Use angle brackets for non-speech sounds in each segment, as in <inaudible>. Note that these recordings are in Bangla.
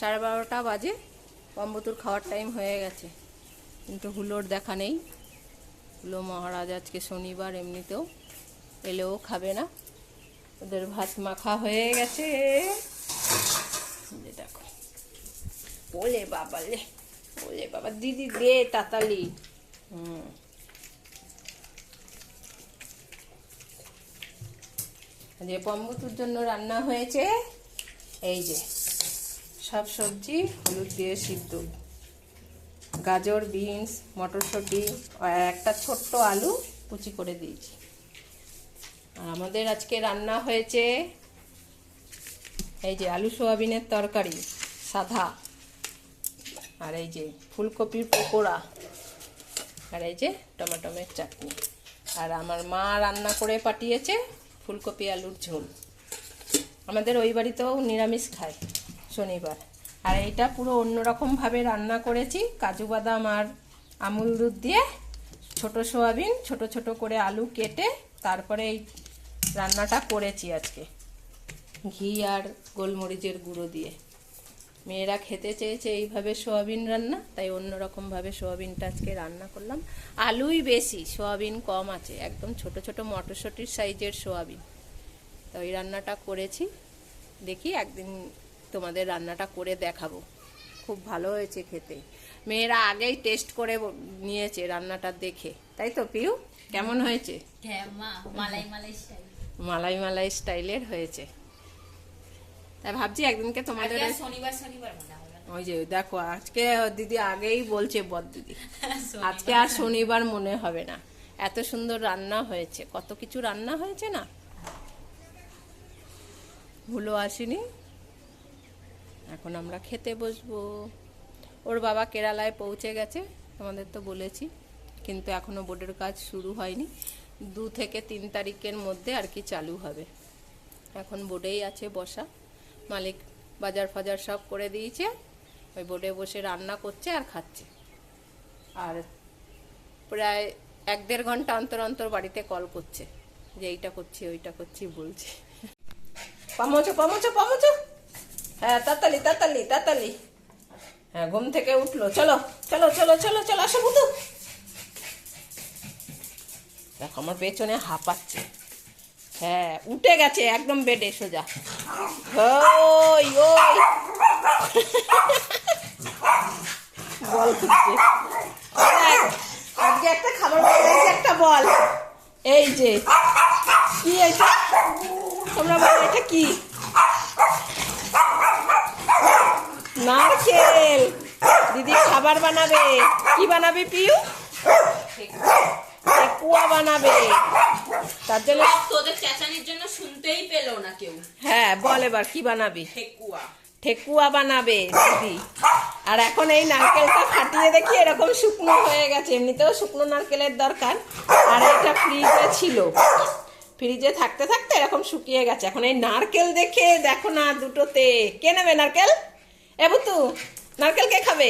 সাড়ে বারোটা বাজে। কম্বতুর খাওয়ার টাইম হয়ে গেছে। কিন্তু হুলোর দেখা নেই। হুলো মহারাজ আজকে শনিবার, এমনিতেও এলেও খাবে না। ওদের ভাত মাখা হয়ে গেছে। দেখো। বলে বাবা লে বলে বাবা, দিদি দে তাতালি। হুম। যে পম্বতুর জন্য রান্না হয়েছে, এই যে। সব সবজি, হলুদ দিয়ে সিদ্ধ। গাজর, বিনস, মটরশুঁটি, একটা ছোট্ট আলু কুচি করে দিয়েছি। আর আমাদের আজকে রান্না হয়েছে এই যে আলু সোয়াবিনের তরকারি সাদা আর এই যে ফুলকপির পকোড়া। আর এই যে টমেটোমের চাটনি। আর আমার মা রান্না করে পাঠিয়েছে ফুলকপি আলুর ঝোল। আমাদের ওই বাড়িতেও নিরামিষ খায়। শনিবার। আর এইটা পুরো অন্যরকমভাবে রান্না করেছি। কাজু বাদাম আর আমুল দুধ দিয়ে ছোট সোয়াবিন, ছোট ছোট করে আলু কেটে তারপরে এই রান্নাটা করেছি আজকে। ঘি আর গোলমরিচের গুঁড়ো দিয়ে। মেয়েরা খেতে চেয়েছে এইভাবে সোয়াবিন রান্না, তাই অন্যরকমভাবে সোয়াবিনটা আজকে রান্না করলাম। আলুই বেশি, সোয়াবিন কম আছে, একদম ছোট ছোট মটরশুঁটির সাইজের সোয়াবিন। তো ওই রান্নাটা করেছি। দেখি একদিন তোমাদের রান্নাটা করে দেখাবো। খুব ভালো হয়েছে খেতে। মেয়েরা আগেই টেস্ট করে নিয়েছে রান্নাটা দেখে। তাই তো পিউ? কেমন হয়েছে? হ্যাঁ মালাই মালাই স্টাইল মালাই মালাই স্টাইলের হয়েছে। তাই ভাবছি একদিনকে তোমাদের শনিবার শনিবার ওই যে দেখো আজকে দিদি আগেই বলছে বদ দিদি। <laughs> আজকে আর শনিবার মনে হবে না। এত সুন্দর রান্না হয়েছে। কত কিছু রান্না হয়েছে না? ভুলো আসেনি। এখন আমরা খেতে বসবো। ওর বাবা কেরালায় পৌঁছে গেছে আমাদের তো বলেছি, কিন্তু এখনও বোর্ডের কাজ শুরু হয়নি। দু থেকে তিন তারিখের মধ্যে আর কি চালু হবে। এখন বোর্ডেই আছে বসা। মালিক বাজার ফাজার সব করে দিয়েছে, ওই বোর্ডে বসে রান্না করছে আর খাচ্ছে। আর প্রায় এক দেড় ঘণ্টা অন্তর অন্তর বাড়িতে কল করছে, যে এইটা করছি, ওইটা করছি বলছি। পামোচো পামোচো পামোচো হ্যাঁ তাড়াতাড়ি তাড়াতাড়ি তাড়াতাড়ি। হ্যাঁ ঘুম থেকে উঠল। চলো চলো চলো চলো চলো, আসো বুতু দেখো, আমার পেছনে হাঁপাচ্ছে। হ্যাঁ উঠে গেছে একদম বেডে, সোজা। ওই ওই। বল খুঁজছে আজকে একটা খাবার বল একটা বল। এই যে, কি এটা? তোমরা বলো, এটা কি? নারকেল। দিদি খাবার বানাবে। কি বানাবে পিউ? কুয়া বানাবে। তার জন্য তোদের চেঁচানির জন্য শুনতেই পেল না কেউ। হ্যাঁ বল এবার কি বানাবি? ঠেকুয়া। ঠেকুয়া বানাবে দিদি। আর এখন এই নারকেলটা ফাটিয়ে দেখি এরকম শুকনো হয়ে গেছে। এমনিতেও শুকনো নারকেলের দরকার। আর এটা ফ্রিজে ছিল। ফ্রিজে থাকতে থাকতে এরকম শুকিয়ে গেছে। এখন এই নারকেল দেখে দেখো না দুটোতে। কে নেবে নারকেল? এ বুতু নারকেল কে খাবে?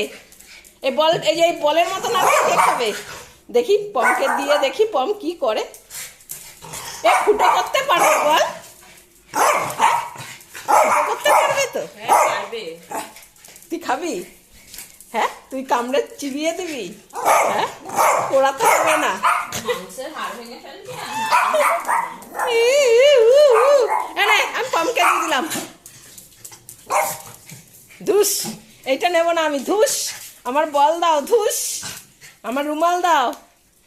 এই বল এই যে এই বলের মতো নারকেল কে খাবে? দেখি পমকে দিয়ে দেখি পম কি করে? এ ফুটো করতে পারবে বল? করতে পারবে তো? হ্যাঁ তুই খাবি? হ্যাঁ তুই কামড়ে চিবিয়ে দিবি? হ্যাঁ ওরা তো হবে না আমি পমকে দিয়ে দিলাম। ধুস। এইটা নেব না আমি ধুস। আমার বল দাও ধুস। আমার রুমাল দাও।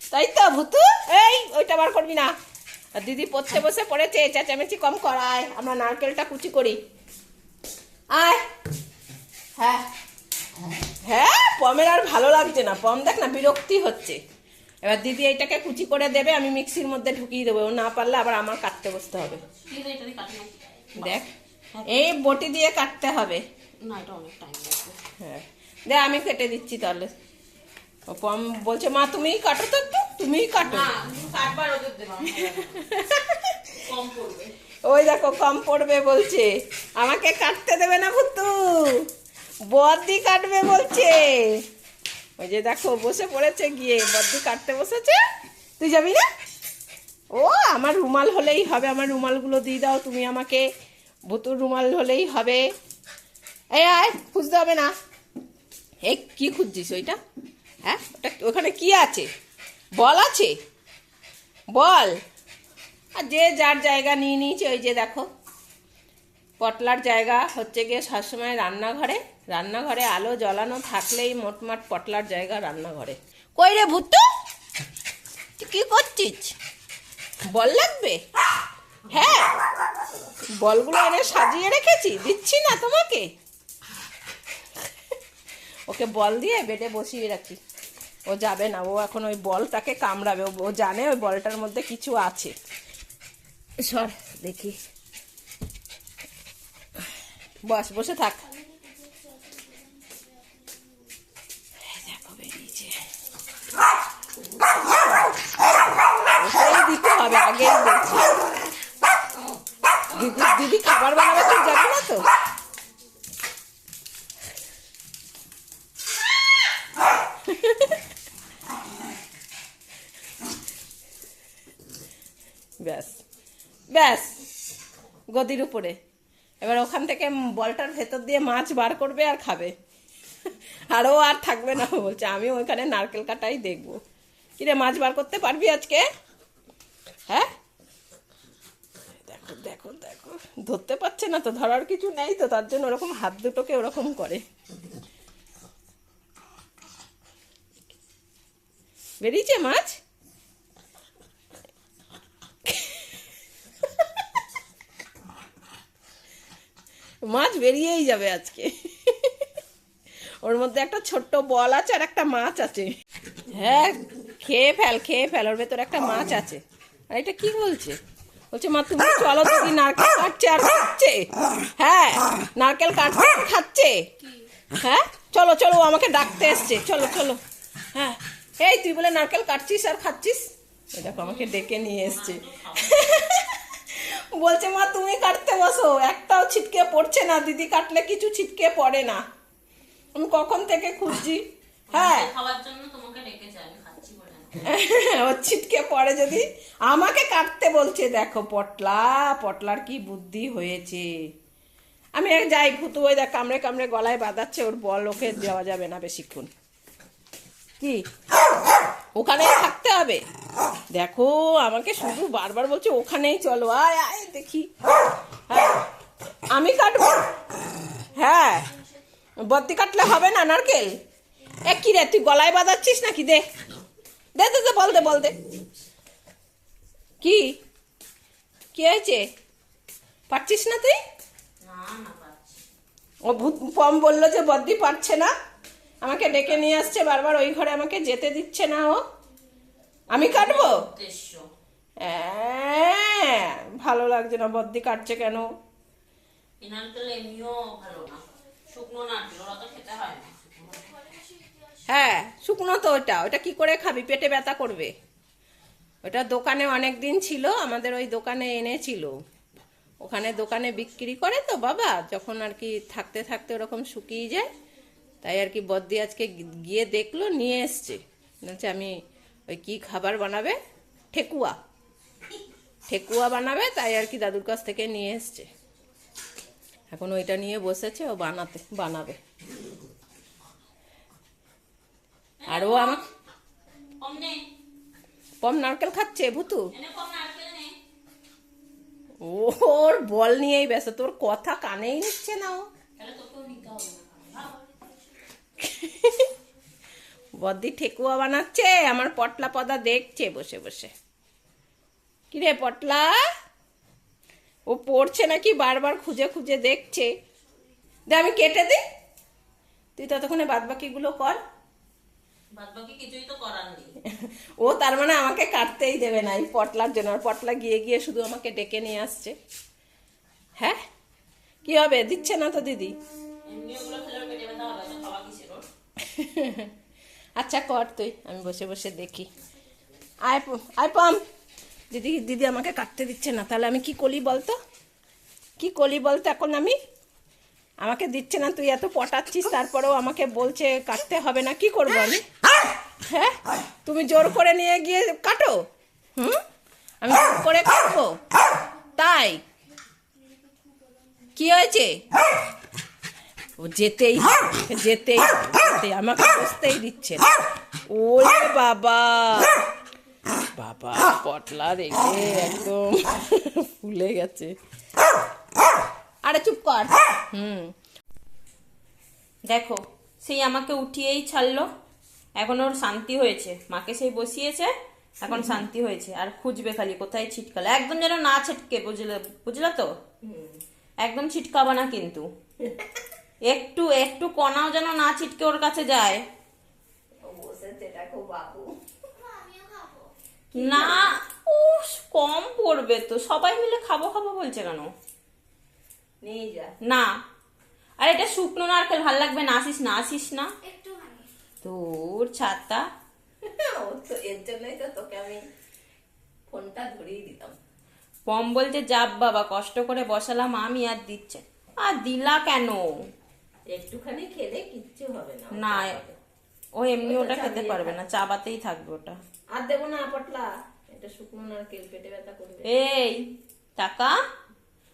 তাই তো ভুতু। এই ওইটা বার করবি না। আর দিদি পড়তে বসে পড়েছে চেঁচামেচি কম করায় আমরা নারকেলটা কুচি করি। আয়। হ্যাঁ। হ্যাঁ পমের আর ভালো লাগছে না। পম দেখ না বিরক্তি হচ্ছে। এবার দিদি এইটাকে কুচি করে দেবে আমি মিক্সির মধ্যে ঢুকিয়ে দেবো। ও না পারলে আবার আমার কাটতে বসতে হবে। এটা দেখ এই বটি দিয়ে কাটতে হবে। না এটা অনেক টাইম লাগবে। হ্যাঁ। দে আমি কেটে দিচ্ছি তাহলে। পম বলছে মা তুমিই কাটো তো একটু তুমিই কাটো। ওই দেখো কম পড়বে বলছে। আমাকে কাটতে দেবে না ভুতু। বদ্দি কাটবে বলছে। ওই যে দেখো বসে পড়েছে গিয়ে। বদ্দি কাটতে বসেছে। তুই যাবি না? ও আমার রুমাল হলেই হবে। আমার রুমালগুলো দিয়ে দাও তুমি আমাকে। ভুতুর রুমাল হলেই হবে। এই আয়, খুঁজতে হবে না। এই কি খুঁজছিস ওইটা? হ্যাঁ ওটা ওখানে কি আছে? বল আছে? বল। আর যে যার জায়গা নিয়ে নিয়েছে, ওই যে দেখো। পটলার জায়গা হচ্ছে গিয়ে সবসময় রান্নাঘরে। রান্নাঘরে আলো জ্বালানো থাকলেই মোটমাট পটলার জায়গা রান্নাঘরে। কই রে তুই কি করছিস? বল লাগবে? হ্যাঁ বলগুলো এনে সাজিয়ে রেখেছি, দিচ্ছি না তোমাকে? ওকে বল দিয়ে বেডে বসিয়ে রাখি। ও যাবে না, ও এখন ওই বলটাকে কামড়াবে। ও- জানে ওই বলটার মধ্যে কিছু আছে। সর, দেখি। বস, বসে থাক। দিতে হবে দিদি দিদি খাবার বানাবে তুই যাবি না তো ব্যাস ব্যাস গদির উপরে। এবার ওখান থেকে বলটার ভেতর দিয়ে মাছ বার করবে আর খাবে। আর ও আর থাকবে না বলছে, আমি ওইখানে নারকেল কাটাই দেখব। কিরে, মাছ বার করতে পারবি আজকে? হ্যাঁ? দেখো দেখো দেখো, ধরতে পারছে না তো, ধরার কিছু নেই তো, তার জন্য ওরকম হাত দুটোকে ওরকম করে। বেরিয়েছে মাছ? মাছ বেরিয়েই যাবে আজকে। ওর মধ্যে একটা ছোট্ট বল আছে আর একটা মাছ আছে। হ্যাঁ খেয়ে ফেল খেয়ে ফেল, ওর ভেতর একটা মাছ আছে। আর এটা কি বলছে? বলছে, মা, তুমি চলো দিদি নারকেল কাটছে আর খাচ্ছে। হ্যাঁ নারকেল কাটছে আর খাচ্ছে। হ্যাঁ চলো চলো আমাকে ডাকতে এসছে। চলো চলো। হ্যাঁ এই তুই বলে নারকেল কাটছিস আর খাচ্ছিস? দেখো, আমাকে ডেকে নিয়ে এসছে। বলছে মা তুমি কাটতে বসো একটাও ছিটকে পড়ছে না দিদি কাটলে কিছু ছিটকে পড়ে না। আমি কখন থেকে খুঁজছি? হ্যাঁ। খাওয়ার জন্য তোমাকে ডেকেছে খাচ্ছি <laughs> ও ছিটকে পড়ে যদি আমাকে কাটতে বলছে দেখো পটলা পটলার কি বুদ্ধি হয়েছে। আমি এক যাই ভুতু ওই দেখ কামড়ে কামড়ে গলায় বাঁধাচ্ছে ওর বল ওকে দেওয়া যাবে না বেশিক্ষণ। কি? ওখানেই থাকতে হবে। দেখো আমাকে শুধু বারবার বলছে ওখানেই চলো। আয় আয় দেখি। হ্যাঁ আমি কাটবো? হ্যাঁ। বদ্দি কাটলে হবে না নারকেল? এ কি রে তুই গলায় বাঁধাচ্ছিস নাকি? দে। দে দে দে বল দে বল দে। কি? কি হয়েছে? পারছিস না তুই? না না পাচ্ছি ও ভূত পম বলল যে বদ্দি পারছে না। আমাকে ডেকে নিয়ে আসছে বারবার ওই ঘরে আমাকে যেতে দিচ্ছে না ও। আমি কাটবো? হ্যাঁ, ভালো লাগছে না বদ্দি কাটছে কেন? হয় হ্যাঁ শুকনো তো ওটা ওটা কি করে খাবি? পেটে ব্যথা করবে। ওটা দোকানে অনেক দিন ছিল আমাদের ওই দোকানে এনেছিল। ওখানে দোকানে বিক্রি করে তো বাবা যখন আর কি থাকতে থাকতে ওরকম শুকিয়ে যায় তাই আর কি বদ্দি আজকে গিয়ে দেখল নিয়ে এসছে। বলছে আমি ওই কি খাবার বানাবে? ঠেকুয়া। ঠেকুয়া বানাবে? তাই আর কি দাদুর কাছ থেকে নিয়ে এসছে। এখন ওইটা নিয়ে বসেছে ও বানাতে বানাবে। আর ও পম নারকেল খাচ্ছে ভুতু? ওর বল নিয়েই ব্যস্ত তোর কথা কানেই নিচ্ছে না ও তাহলে তোকেও নিতে হবে না বদ্দি ঠেকুয়া বানাচ্ছে আমার পটলা পদা দেখছে বসে বসে। কিরে পটলা? ও পড়ছে নাকি? বারবার খুঁজে খুঁজে দেখছে। দে আমি কেটে দিই। তুই ততক্ষণে বাদ বাকিগুলো কর ও তার মানে আমাকে কাটতেই দেবে না এই পটলার জন্য। পটলা গিয়ে গিয়ে শুধু আমাকে ডেকে নিয়ে আসছে। হ্যাঁ? কি হবে? দিচ্ছে না তো দিদি? <laughs> আচ্ছা কর তুই। আমি বসে বসে দেখি। আয় আয় পাম দিদি দিদি আমাকে কাটতে দিচ্ছে না। তাহলে আমি কি করি বলতো? কি করি বলতো এখন আমি? আমাকে দিচ্ছে না, তুই এত পটাচ্ছিস, তারপরেও আমাকে বলছে কাটতে হবে না, কি করব আমি? হ্যাঁ? তুমি জোর করে নিয়ে গিয়ে কাটো। হুম? আমি জোর করে কাটবো। তাই? কি হয়েছে? ও যেতেই যেতেই যেতেই আমাকে বসতেই দিচ্ছে ওরে বাবা। বাবা পটলা রেখে একদম। ফুলে গেছে। আরে চুপ কর। হুম। দেখো সেই আমাকে উঠিয়েই ছাড়লো। এখন ওর শান্তি হয়েছে। মাকে সেই বসিয়েছে এখন শান্তি হয়েছে। আর খুঁজবে খালি কোথায় ছিটকালো। একদম যেন না ছিটকে বুঝলে বুঝলে তো? একদম ছিটকাবা না কিন্তু। একটু একটু কণাও যেন না ছিটকে ওর কাছে যায়। না ও কম পড়বে তো। সবাই মিলে খাব খাব বলছে কেন? নিয়ে যা। না। আর এটা শুকনো নারকেল ভালো লাগবে না? আসিস না আসিস না। তোর ছাতা। তো এর জন্যই তো তোকে আমি ফোনটা ধরিয়ে দিতাম। পম বলছে যাব বাবা কষ্ট করে বসালাম আমি আর দিচ্ছে আর দিলা কেন? একটুখানি খেলে কিচ্ছু হবে না না ও এমনি ওটা খেতে পারবে না চাবাতেই থাকবে ওটা। আর দেবো না পটলা এটা শুকনো নারকেল পেটে ব্যথা করবে। এই টাকা?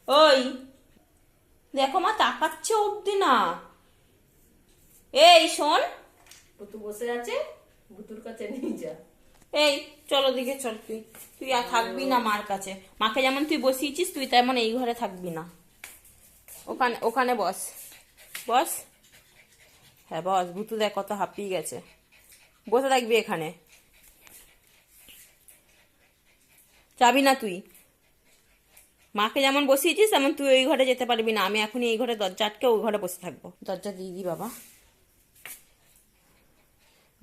ওই দেখো মা তাকাচ্ছে অব্দি না। এই শোন। পুতু বসে আছে ভুতুর কাছে নিয়ে যা। এই চলো দিকে চল তুই। তুই আর থাকবি না মার কাছে। মাকে যেমন তুই বসিয়েছিস তুই তেমন এই ঘরে থাকবি না। ওখানে ওখানে বস। বস। হ্যাঁ বস, ভুতু দেখ কত হাঁপিয়ে গেছে। বসে থাকবি এখানে। যাবি না তুই। মাকে যেমন বসিয়েছিস, তেমন তুই ওই ঘরে যেতে পারবি না। আমি এখনই এই ঘরে দরজা আটকে ওই ঘরে বসে থাকব। দরজা দিয়ে দিই বাবা।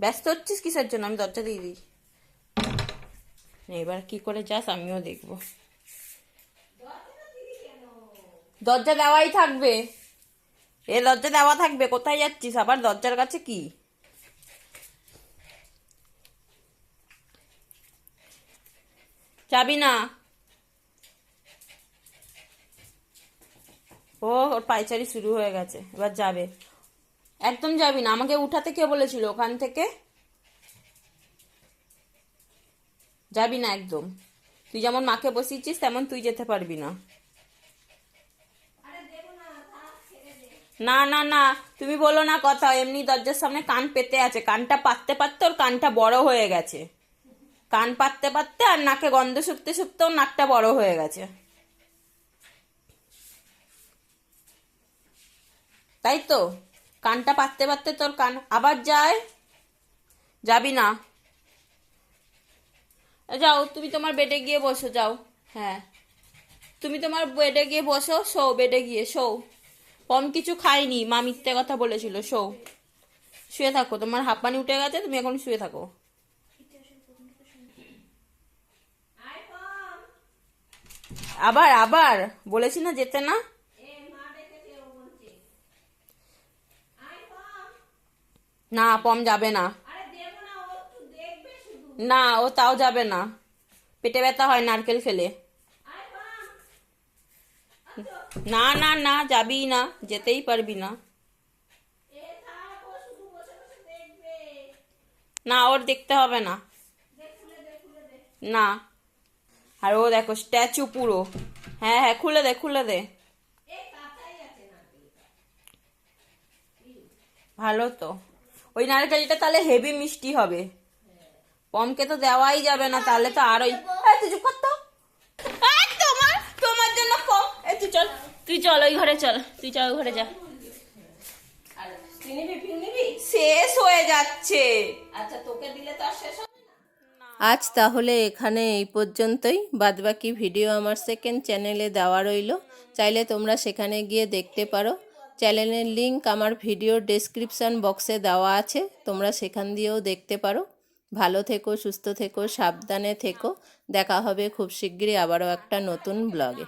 ব্যস্ত হচ্ছিস কিসের জন্য? আমি দরজা দিয়ে দিই। এবার কি করে যাস আমিও দেখব। দরজা দেওয়াই থাকবে। এ দরজা দেওয়া থাকবে, কোথায় যাচ্ছিস? আবার দরজার কাছে কি? যাবি না? ও, ওর পাইচারি শুরু হয়ে গেছে, এবার যাবে। একদম যাবি না, আমাকে উঠাতে কে বলেছিল ওখান থেকে? যাবি না একদম। তুই যেমন মাকে বসিয়েছিস, তেমন তুই যেতে পারবি না। না না না, তুমি বলো না কথা, এমনি দরজার সামনে কান পেতে আছে, কানটা পাততে পাততে ওর কানটা বড় হয়ে গেছে। কান পাততে পাততে আর নাকে গন্ধ শুকতে শুকতে ওর নাকটা বড় হয়ে গেছে। তাই তো, কানটা পাততে পাততে তোর কান আবার যায়? যাবি না? যাও, তুমি তোমার বেডে গিয়ে বসো, যাও। হ্যাঁ। তুমি তোমার বেডে গিয়ে বসো, শো, বেডে গিয়ে শো। কম কিছু খাইনি, মা মিথ্যে কথা বলেছিল শো শুয়ে থাকো, তোমার হাঁপানি উঠে গেছে, তুমি এখন শুয়ে থাকো। আবার আবার, বলেছি না যেতে না? না, পম যাবে না। না, ও তাও যাবে না। পেটে ব্যথা হয় নারকেল খেলে। না না না, যাবি না, যেতেই পারবি না। না, ওর দেখতে হবে না। না। আর ও দেখো, স্ট্যাচু পুরো। হ্যাঁ হ্যাঁ খুলে দে খুলে দে। ভালো তো। ওই নারকেলটা তাহলে হেভি মিষ্টি হবে। পমকে তো দেওয়াই যাবে না, তাহলে তো আরোই চুপ তো। এই তোমার তোমার জন্য পম এই তুই চল তুই চল ওই ঘরে চল তুই চল ওই ঘরে যা। শেষ হয়ে যাচ্ছে। আচ্ছা তোকে দিলে তো আর শেষ আজ তাহলে এখানে এই পর্যন্তই। বাদবাকি ভিডিও আমার সেকেন্ড চ্যানেলে দেওয়া রইল। চাইলে তোমরা সেখানে গিয়ে দেখতে পারো। চ্যানেলের লিংক আমার ভিডিও ডেসক্রিপশন বক্সে দেওয়া আছে। তোমরা সেখান দিয়েও দেখতে পারো। ভালো থেকো সুস্থ থেকো সাবধানে থেকো। দেখা হবে খুব শিগগিরই আবারও একটা নতুন ব্লগে